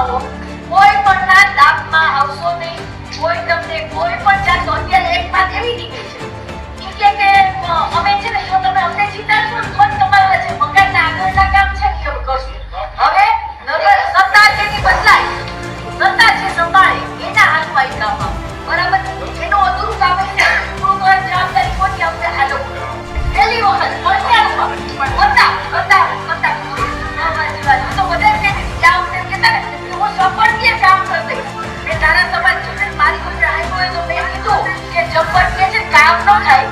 અજમાવો કોઈ પણ ના તાપમાં આવશો નહીં. કોઈ તમને કોઈ પણ જાતનો અત્યારે એક વાત એવી નીકળી છે. એટલે કે અમે છે ને, જો તમે અમને જીતાડશો તો તમારા જે મકાનના આગળના કામ છે ને એવું કરશું. હવે નગર સત્તા જેની બદલાય, સત્તા જે સંભાળે, એના હાથમાં એ કામ Download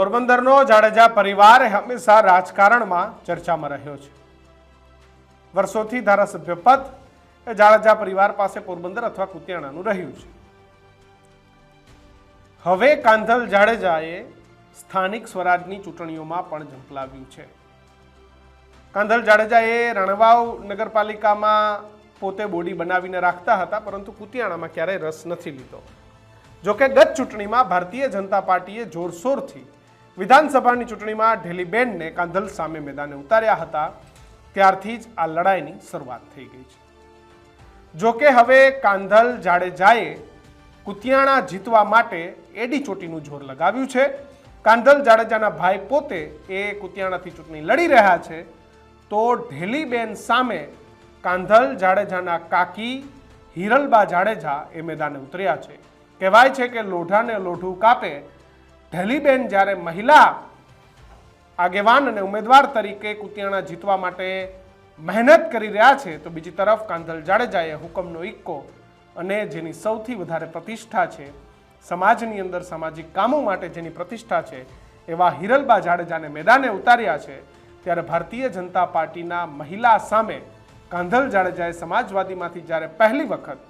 પોરબંદરનો જાડેજા પરિવાર હંમેશા રાજકારણમાં ચર્ચામાં રહ્યો છે. વર્ષોથી ધારાસભ્ય પદ એ જાડેજા પરિવાર પાસે પોરબંદર અથવા કુતિયાણાનું રહ્યું છે. હવે કાંધલ જાડેજાએ સ્થાનિક સ્વરાજની ચૂંટણીઓમાં પણ ઝંપલાવ્યું છે. કાંધલ જાડેજાએ રણવાવ નગરપાલિકામાં પોતે બોડી બનાવીને રાખતા હતા, પરંતુ કુતિયાણામાં ક્યારેય રસ નથી લીધો. જોકે ગત ચૂંટણીમાં ભારતીય જનતા પાર્ટીએ જોરશોરથી વિધાનસભાની ચૂંટણીમાં ઢેલીબેનને કાંધલ સામે મેદાને ઉતાર્યા હતા, ત્યારથી જ આ લડાઈની શરૂઆત થઈ ગઈ છે. જોકે હવે કાંધલ જાડેજાએ કુતિયાણા જીતવા માટે એડી ચોટીનું જોર લગાવ્યું છે. કાંધલ જાડેજાના ભાઈ પોતે એ કુતિયાણાથી ચૂંટણી લડી રહ્યા છે. તો ઢેલીબેન સામે કાંધલ જાડેજાના કાકી હિરલબા જાડેજા એ મેદાને ઉતર્યા છે. કહેવાય છે કે લોઢાને લોઢું કાપે ઢેલીબેન જ્યારે મહિલા આગેવાન અને ઉમેદવાર તરીકે કુતિયાણા જીતવા માટે મહેનત કરી રહ્યા છે, તો બીજી તરફ કાંધલ જાડેજાએ હુકમનો ઇક્કો અને જેની સૌથી વધારે પ્રતિષ્ઠા છે, સમાજની અંદર સામાજિક કામો માટે જેની પ્રતિષ્ઠા છે, એવા હિરલબા જાડેજાને મેદાને ઉતાર્યા છે, ત્યારે ભારતીય જનતા પાર્ટીના મહિલા સામે કાંધલ જાડેજાએ સમાજવાદીમાંથી જ્યારે પહેલી વખત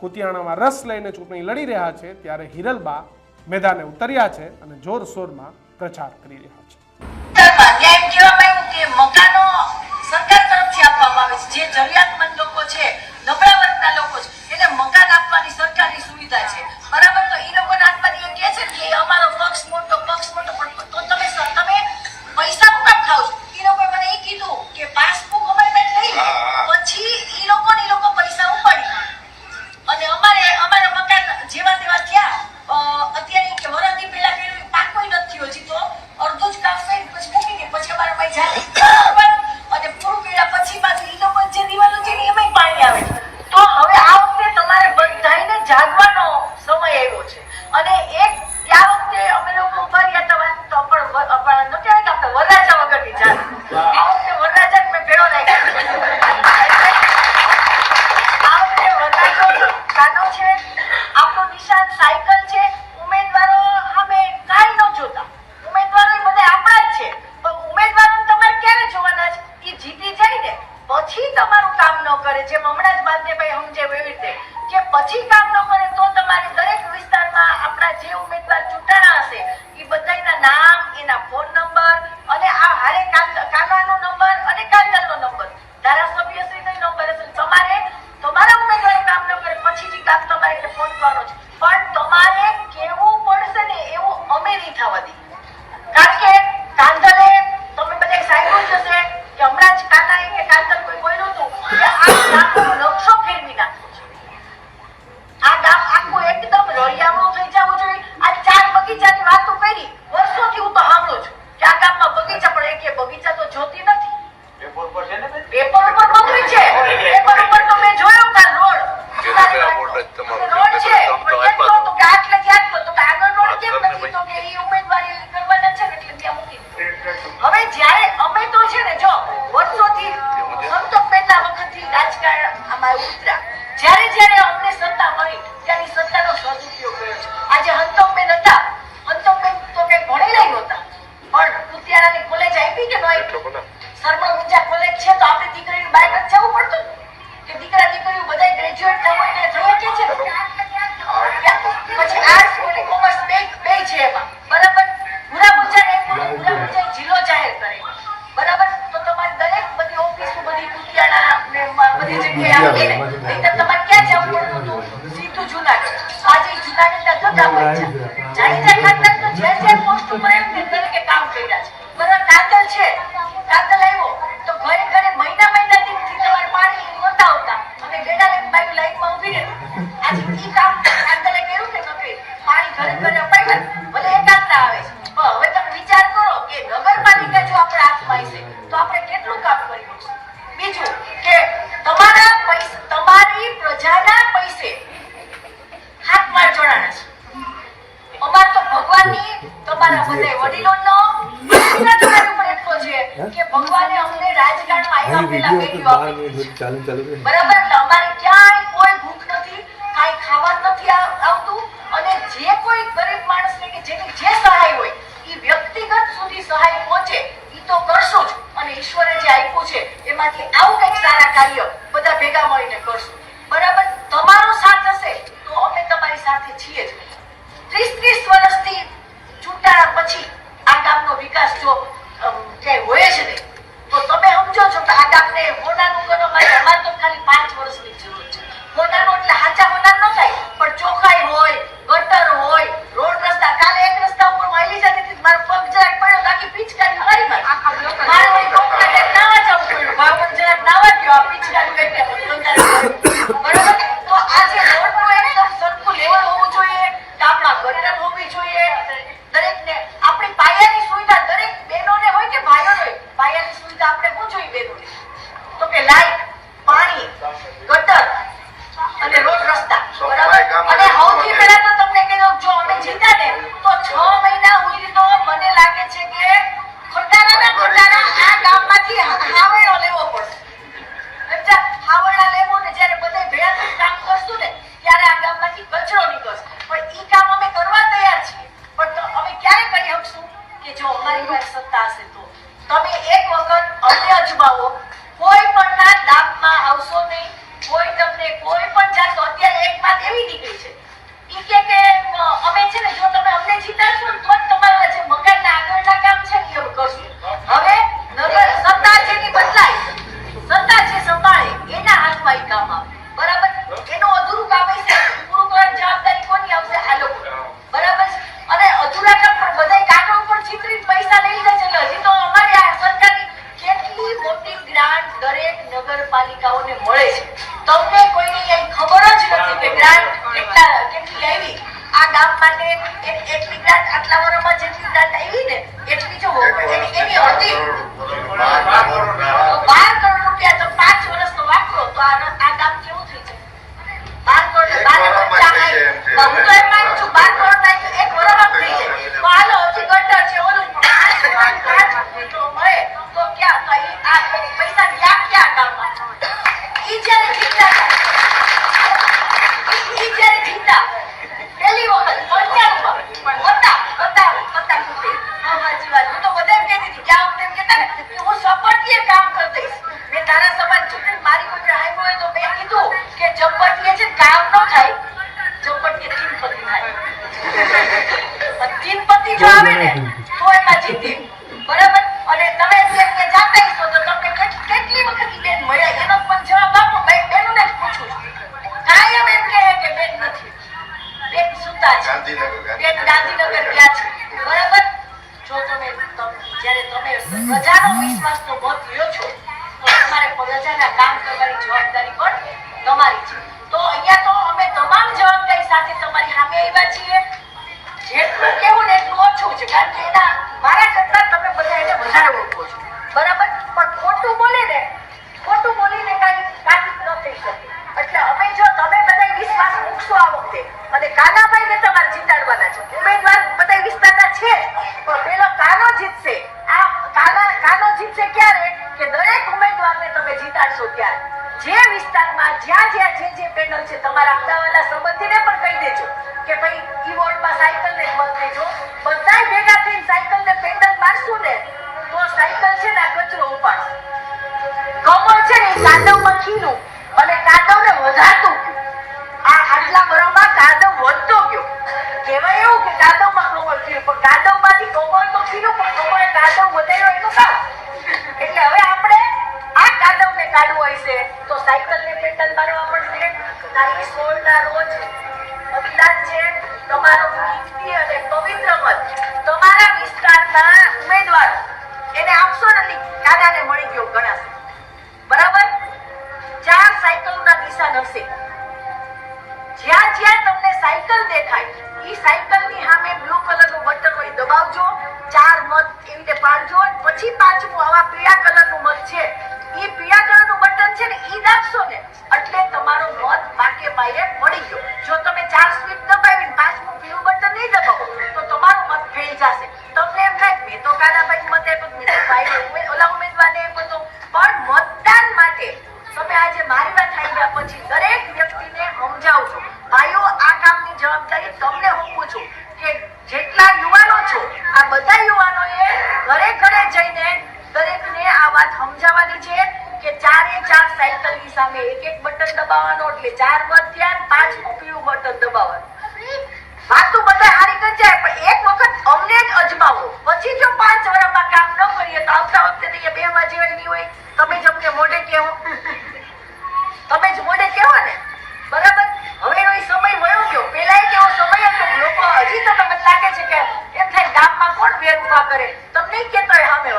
કુતિયાણામાં રસ લઈને ચૂંટણી લડી રહ્યા છે, ત્યારે હિરલબા મેદાને ઉતર્યા છે અને જોરશોરમાં પ્રચાર કરી રહ્યા છે. ન્યાય કહેવામાં આવ્યું કે મકાનો સરકાર તરફથી આપવામાં આવે છે? જે જરૂરિયાતમંદ લોકો છે કરે જેમ હમણાં જ માલતીભાઈ સમજાવ્યું એવી રીતે કે પછી કામ ન કરે તો તમારે દરેક વિસ્તારમાં આપણા જે ઉમેદવાર ચૂંટાણા હશે, એ બધાના નામ, એના ફોન નંબર અને આ હારે કાન- કાનાનો નંબર અને કાંદલનો કરવામાં ઉતરા જ્યારે જ્યારે અમને સત્તા મળી ત્યાંની સત્તાનો સદુપયોગ કર્યો છે. આજે હંતમબેન હતા. હંતમબેન તો કઈ ભણેલા નહોતા. પણ ઉતિયારાની કોલેજ આપી કે ન આપી? શર્મા ઊંચા કોલેજ છે તો આપણે ખેડાવીને નહીં તમારે ક્યાં જવું પડતું હતું સીધું જુનાગઢ. આજે જુનાગઢના ધક્કા પડી જાય જાણી જાય ખાતર તો જે જે પોસ્ટ ઉપર ચાલુ ચાલુ બરાબર અમારે ક્યાંય કોઈ ભૂખ નથી, કાંઈ ખાવા નથી આવતું. અને જે કોઈ ગરીબ માણસને કે જેની જે સહાય હોય એ વ્યક્તિગત સુધી સહાય પહોંચે એ તો કરશો જ. અને ઈશ્વરે જે આપ્યું છે, એમાંથી આવું કંઈક સારા કાર્ય બધા ભેગા મળીને કરશું. બરાબર, તમારો સાથ હશે, તો અમે તમારી સાથે છીએ જ. ત્રીસ ત્રીસ વર્ષથી ચૂંટાણા પછી આ ગામનો વિકાસ જો ક્યાંય હોય જ નહીં. તો તમે સમજો છો કે આ ગામને હોનાનું કરવા માટે અમારે તો ખાલી પાંચ વર્ષની જરૂર છે. હોનાનું એટલે હાચા હોના ન થાય પણ ચોખાઈ હોય ગટર હોય રોડ રસ્તા કાલે એક રસ્તા ઉપર હું હાલી જતી હતી મારો પગ જરાક પડ્યો બાકી પિચકારી મારી. મારી મારે જ્યારે તમે પ્રજાનો વિશ્વાસનો મત લ્યો છો, તો તમારે પ્રજાના કામ કરવાની જવાબદારી પણ તમારી છે. તો અહીંયા તો અમે તમામ જવાબદારી સાથે તમારી સામે આવ્યા છીએ. જેટલું કેવું ને એટલું ઓછું છે, કારણ કે એના મારા કરતા તમે બધા એને વધારે ઓળખો છો. બરાબર? પણ ખોટું બોલે ને ખોટું બોલીને કાંઈ સાબિત ન થઈ શકે. એટલે અમે જો તમે બધા વિશ્વાસ મૂકશો આ વખતે, અને કાનાભાઈને તમારે જીતાડવાના છે. ઉમેદવાર બધા વિસ્તારના છે, પણ પેલો કાનો જીતશે. જીતશે ક્યારે? કે દરેક ઉમેદવારને તમે જીતાડશો ત્યારે જે વિસ્તારમાં જ્યાં જ્યાં જે જે પેનલ છે, તમારા અમદાવાદના સંબંધીને પણ કહી દેજો કે ભાઈ, ઈ વોર્ડમાં સાયકલને મત દેજો બધા ભેગા થઈને સાયકલને પેન્ડલ મારશું ને, તો સાયકલ છે ને આ કચરો ઉપાડશે. કમળ છે ને કાદવમાં ખીલું અને કાદવને વધારતું ગયું. આ આટલા વર્ષમાં કાદવ વધતો ગયો. કહેવાય એવું કે કાદવમાં કમળ ખીલું પણ કાદવમાંથી કમળ તો ખીલું, પણ કમળે કાદવ વધાર્યો એનું કામ કાદવને છે. તો સાયકલને પેન્ડલ મારવા પડશે તારીખ સોળ ના રોજ તમારો કિંમતી અને પવિત્ર મત તમારા વિસ્તારના ઉમેદવારો. એને આપશો નથી દાદાને મળી ગયો ગણાશે બરાબર? ચાર સાયકલોના નિશાન હશે જ્યાં જ્યાં તમને સાયકલ દેખાય, ઈ સાયકલની સામે બ્લુ કલરનું બટન હોય દબાવજો. ચાર મત એવી રીતે પાડજો. પછી પાંચમું આવા પીળા કલરનું મત છે. એ પીળા કલરનું બટન છે ને, ઈ દાબશો ને, એટલે તમારો મત વાક્ય બાહ્ય મળી ગયો. જો તમે ચાર સ્વીપ દબાવી ને પાંચમું પીળું બટન નહીં દબાવો, તો તમારો મત ફેલ જશે. તમને એમ થાય મેં તો કાનાભાઈ મત આપ્યો મેં તો ભાઈને ઓલા ઉમેદવારને એમ હતો. પણ મતદાન માટે તમે આજે મારી વાત આવી પછી દરેક વ્યક્તિને સમજાવજો ભાઈઓ, આ કામની જવાબદારી તમને હું છું કે જેટલા યુવાનો છો, આ બધા યુવાનોએ ઘરે ઘરે જઈને દરેકને આ વાત સમજાવવાની છે. કે ચારે ચાર સાયકલની સામે એક એક બટન દબાવવાનો, એટલે ચાર ને પાંચમું પીળું બટન દબાવવાનું. વાતો બધા હારી કરી જાય, પણ એક વખત અમને જ અજમાવો. પછી જો પાંચ વર્ષમાં કામ ન કરીએ તો આવતા વખતે તો બે બેહવા જેવાય નહીં હોય. તમે જ અમને મોઢે કહેવો. તમે જ મોઢે કહેવો ને. બરાબર? હવે એનો સમય વયો ગયો. પેલા એક એવો સમય હતો લોકો હજી તો તમને લાગે છે કે એમ થાય ગામમાં કોણ વેર ઊભા કરે. તમને કહેતો હોય સામે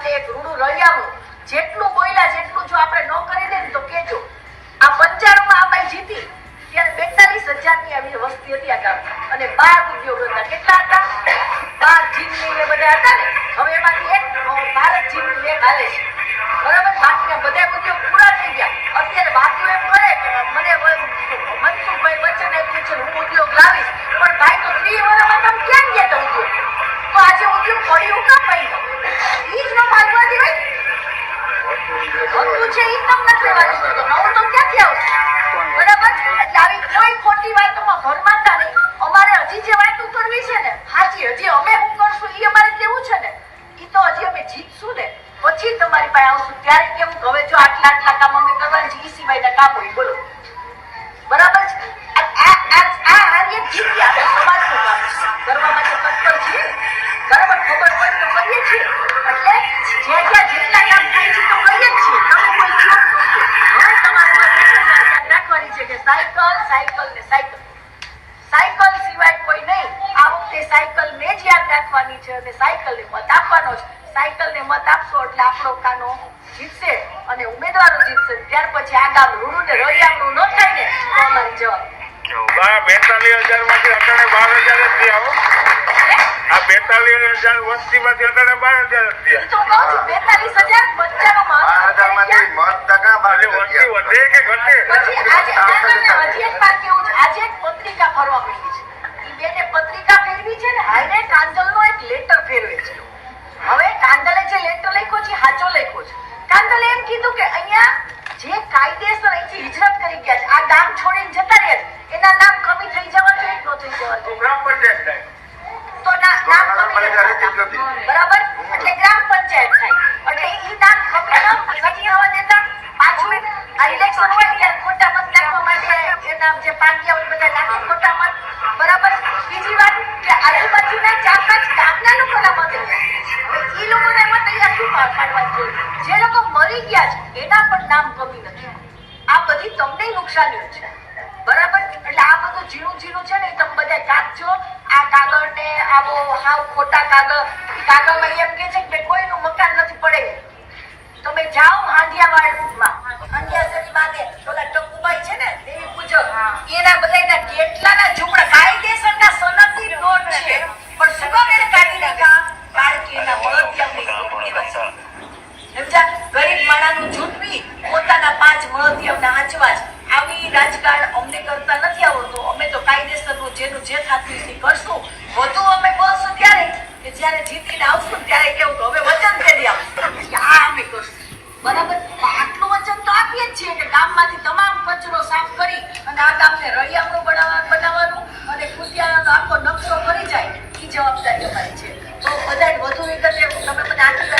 ગામને એક રૂડું રળિયામણું જેટલું બોલ્યા જેટલું જો આપણે ન કરી દે તો કેજો. આ પંચાણુંમાં આ બાઈ જીતી. ત્યારે બેતાલીસ હજારની આવી વસ્તી હતી આ ગામ અને બાર ઉદ્યોગો હતા. કેટલા હતા? બાર જીમની એ બધા હતા ને. હવે એમાંથી એક ભારત જીમની એક હાલે છે. બરાબર? બાકીના બધા ઉદ્યોગ પૂરા થઈ ગયા. અત્યારે વાતો એમ કરે કે મને મનસુખભાઈ વચન આપ્યું છે, હું ઉદ્યોગ લાવીશ. પણ ભાઈ તો ત્રી વર્ષમાં તમે ક્યાં ગયા તા ઉદ્યોગ? ક્યાંથી આવશે બરાબર? આવી કોઈ ખોટી વાતોમાં ભરમાતા નહીં. અમારે હજી જે વાતો કરવી છે ને, હાજી, હજી અમે હું કરશું, ઈ અમારે કેવું છે ને? ઈ તો હજી અમે જીતશું ને. પછી તમારી પાસે આવશું. ત્યારે કેવું હવે જો આટલા આટલા સાયકલ સાયકલ ને સાયકલ. સાયકલ સિવાય કોઈ નહીં. આ વખતે સાયકલ ને જ યાદ રાખવાની છે અને સાયકલ ને મત આપવાનો છે. સાયકલ ને મત આપશો એટલે આપણો કાનો જીતશે અને ઉમેદવારો જીતશે. ત્યાર પછી આ ગામ રૂડું ને રળિયામણું ન થાય ને તો અમારી જવાબ. બેતાલીસ હજારમાંથી અટાણે બાર હજાર જ થયા આ બેતાલીસ હજાર વસ્તી માંથી અટાણે બાર હજાર જ થયા. બેતાલીસ હજાર પંચાણું બાર મત ટકા વસ્તી વધે કે ઘટે? આજે એક વાત કેવું છે? આજે એક પત્રિકા ફરવા મળી છે. ઈ બેને પત્રિકા ફેરવી છે ને હાઈને કાંદલનો એક લેટર ફેરવે છે. હવે કાંદલે જે લેટર લખ્યો છે સાચો લખ્યો છે. કાંદલે એમ કીધું કે અહીંયા જે કાયદેસર અહીંથી હિજરત કરી ગયા છે આ ગામ છોડીને જતા રહ્યા છે. એના નામ કમી થઈ જવા જોઈએ કે ન થઈ જવા તો જોઈએ ગ્રામ પંચાયત તો ના- નામ કમી. બરાબર? એટલે ગ્રામ પંચાયત થાય. એટલે એ નામ કમી ન જે પાટિયા હોય બધા નાખે ખોટા મત બરાબર? બીજી વાત કે આજુબાજુના ચાર પાંચ ગામના લોકોના મત એ લોકોના મત અહીંયા શું પાડવા જોઈએ? જે લોકો મરી ગયા છે, એના પણ નામ કમી નથી. આ બધી તમને નુકસાનીઓ છે. બરાબર? એટલે આ બધું ઝીણું ઝીણું છે ને, એ તમે બધા કાપજો આ કાગળ ને આવો હાવ ખોટા કાગળ. કાગળમાં એમ કે છે કે કોઈનું મકાન નથી પડે. તમે જાઓ હાંડિયાવાડમાં. હાંડિયાસરી માગે ઓલા ટકુભાઈ છે ને એના બધાયના કેટલાના ઝૂંપડા કાયદેસરના સનદી નોટ છે. પણ શું કામ એને કાઢી નાખ્યા? કારણ કે એના કહેવાય સમજા ગરીબ માણાનું જૂટવી પોતાના પાંચ મળતિયાઓના આંચવા આવી રાજકારણ અમને કરતા નથી આવડતું. અમે તો કાયદેસરનું જેનું જે થતું હોય કરશું. વધુ અમે બોલશું ત્યારે કે જ્યારે જીતીને આવશું ત્યારે કેવું કે હવે વચન કરી આવશું આ અમે કરશું. બરાબર? આટલું વચન તો આપીએ જ છીએ કે ગામમાંથી તમામ કચરો સાફ આ ગામને રળિયામણું બનાવવા બનાવવાનું અને ખુશિયાનો આખો નકશો કરી જાય એ જવાબદારી અમારી છે. તો બધા વધુ વિગતે તમે મને આટલી